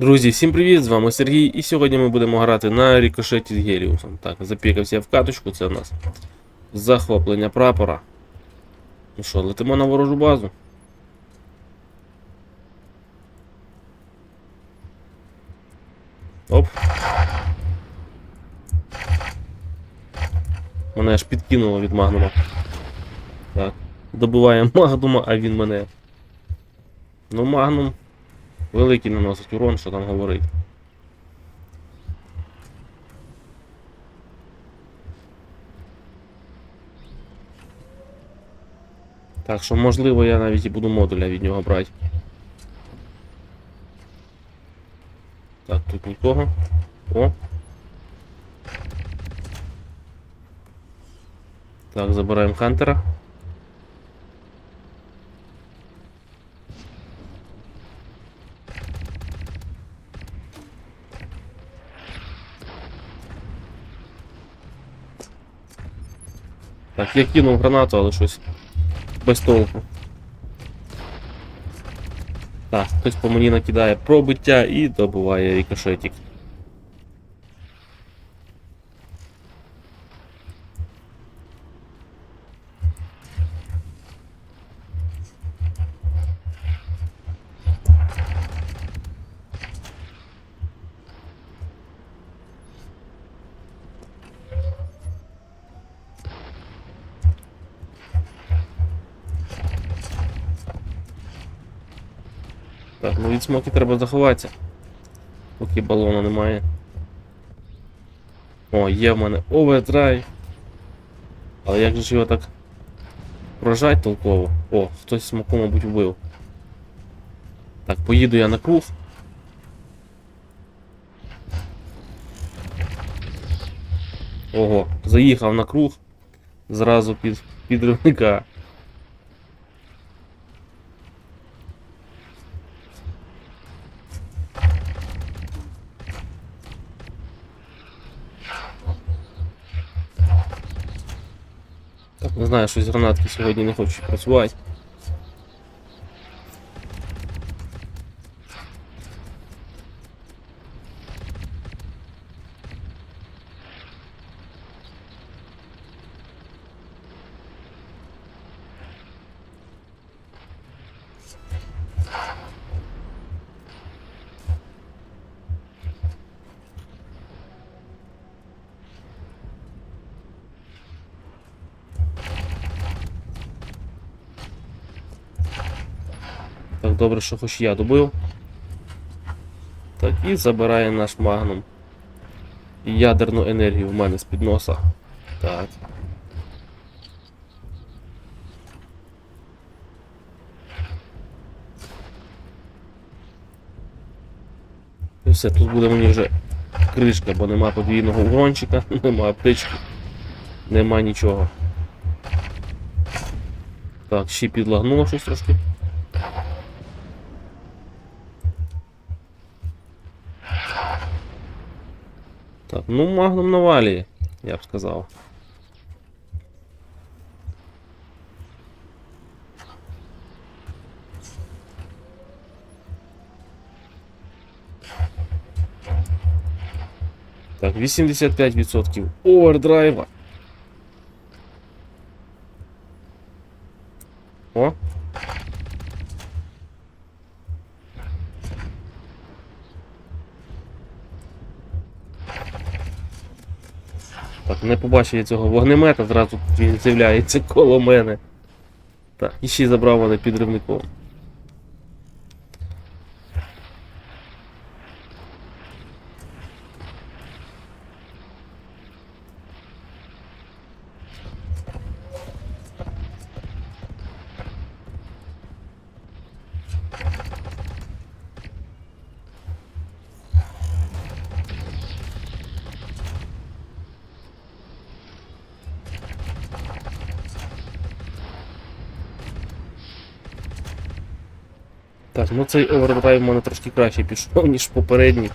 Друзі, всім привіт! З вами Сергій, і сьогодні ми будемо грати на рікошеті з Геліусом. Так, запікався я в каточку, це у нас захоплення прапора. Ну що, летимо на ворожу базу. Оп. Мене аж підкинуло від магнума. Так. Добиває магнума, а він мене. Ну, магнум Великий наносить урон, що там говорить. Так що, можливо, я навіть і буду модуля від нього брати. Так, тут нікого. О. Так, забираємо Хантера. Так, я кинув гранату, але щось без толку. Так, хтось по мені накидає пробиття і добуває рікошетик. Так, ну від смоки треба заховатися. Поки балона немає. О, є в мене овердрайв. Але як же ж його так прожать толково? О, хтось смоку, мабуть, вбив. Так, поїду я на круг. Ого, заїхав на круг. Зразу під підривника. Знаю, щось гранатки сьогодні не хочуть працювати. Так, добре, що хоч я добив. Так, і забирає наш магнум. Ядерну енергію в мене з-під носа. Так. І все, тут буде мені вже кришка, бо нема подвійного угончика, нема аптечки, нема нічого. Так, ще підлагнуло щось трошки. Так, ну магнум наваліє, я б сказав. Так, 85% овердрайва. Так, не побачив я цього вогнемета, зразу він з'являється коло мене. Так, і ще забрав мене підривником. Так, ну цей овердрайв в мене трошки краще пішов, ніж попередній.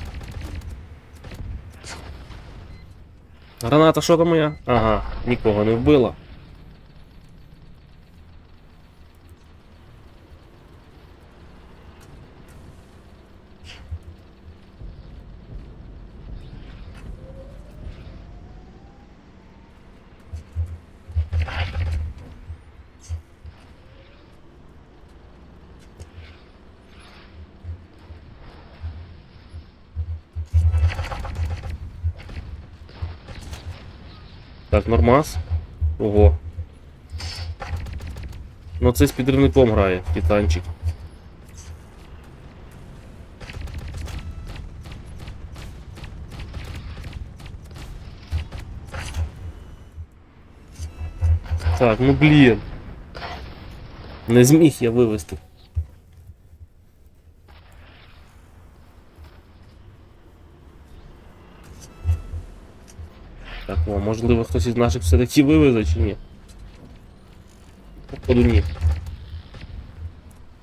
Граната що там моя? Ага, нікого не вбила. Так, нормас. Ого. Ну це з підривником грає, титанчик. Так, ну блін. Не зміг я вивести. Так, о, можливо, хтось із наших все-таки вивезе чи ні? Походу ні.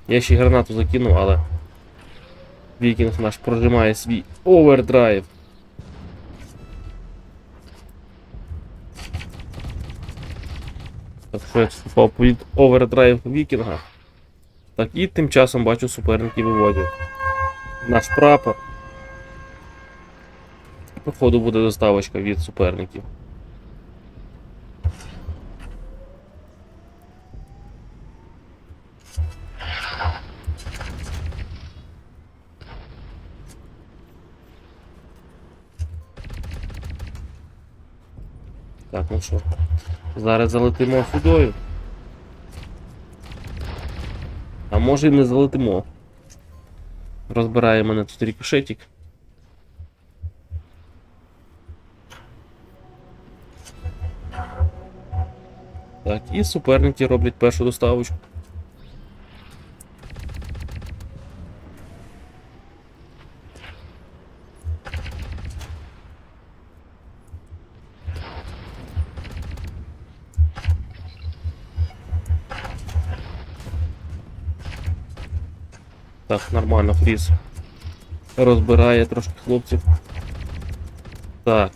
Я ще й гранату закинув, але. Вікінг наш прожимає свій овердрайв. Так що я вступав під овердрайв вікінга. Так, і тим часом бачу суперники виводять. Наш прапор. Походу буде доставочка від суперників. Так, ну що, зараз залетимо сюдою. А може і не залетимо. Розбирає мене тут рікошетик. Так, і суперники роблять першу доставочку. Так, нормально, фріз. Розбирає трошки хлопців. Так.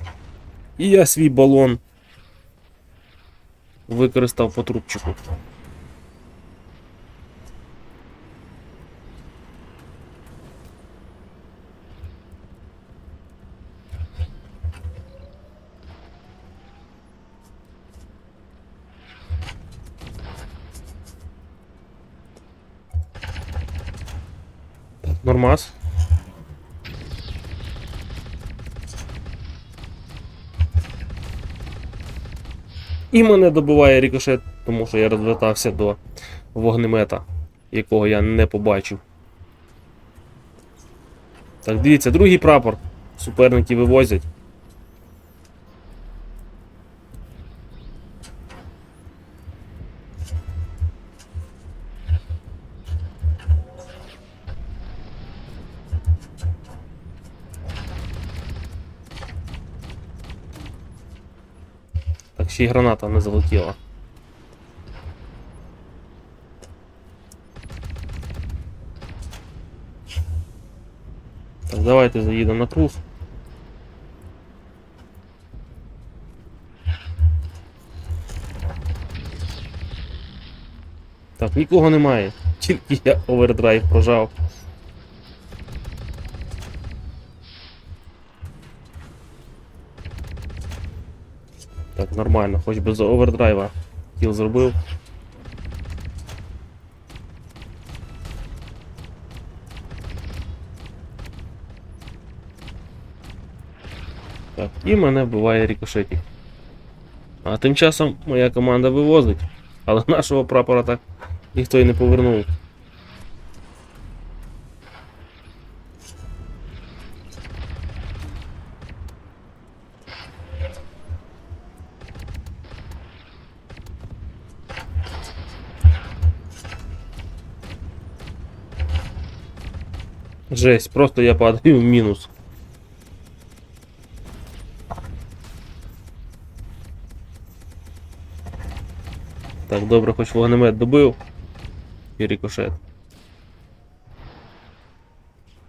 І я свій балон використав по трубчику. Нормас. І мене добиває рікошет, тому що я розвертався до вогнемета, якого я не побачив. Так, дивіться, другий прапор. Суперники вивозять. Ще й граната не залетіла. Так, давайте заїдемо на круг. Так, нікого немає. Тільки я овердрайв прожав. Нормально, хоч без овердрайва кіл зробив. Так, і мене вбиває рікошетик. А тим часом моя команда вивозить, але нашого прапора так ніхто й не повернув. Жесть, просто я падаю в мінус. Так, добре, хоч вогнемет добив. І рикошет.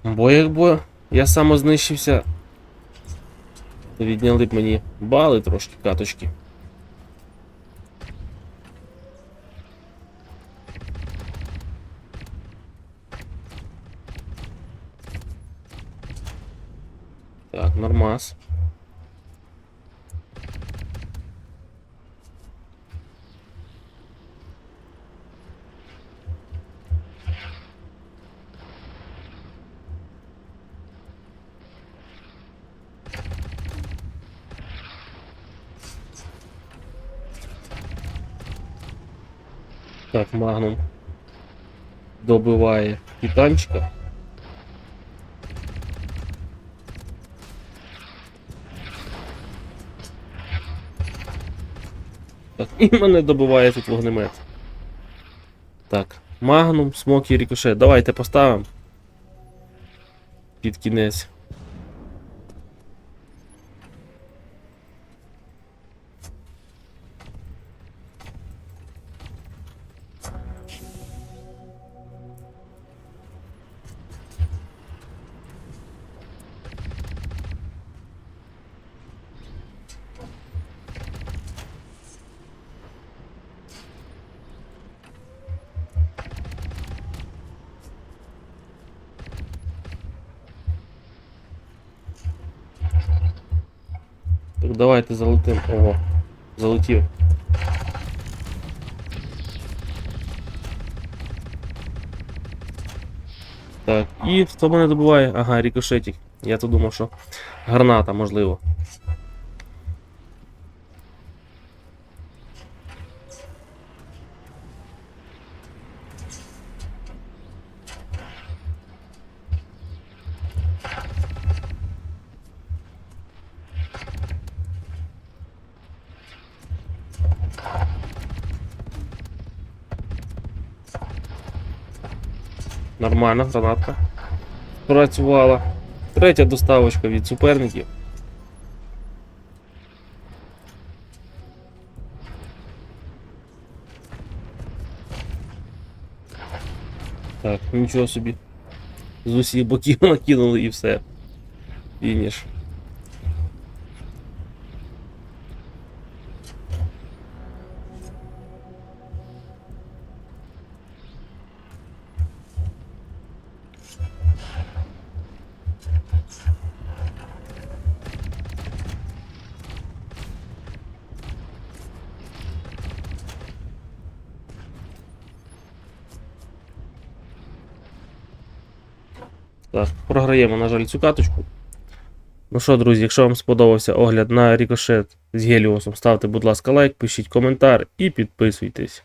Бо якби я самознищився, то відняли б мені бали трошки каточки. Так, нормас. Так, Магнум добиває титанчика. Так, і мене добиває тут вогнемет. Так, Магнум, смок і рикошет. Давайте поставимо. Під кінець. Так, давайте залетим. Ого, залетів. Так, і хто мене добуває? Ага, рікошетик. Я то думав, що граната, можливо. Нормально, гранатка. Працювала. Третя доставочка від суперників. Так, нічого собі. З усіх боків накинули і все. Фініш. Так, програємо, на жаль, цю каточку. Ну що, друзі, якщо вам сподобався огляд на рікошет з Геліосом, ставте, будь ласка, лайк, пишіть коментар і підписуйтесь.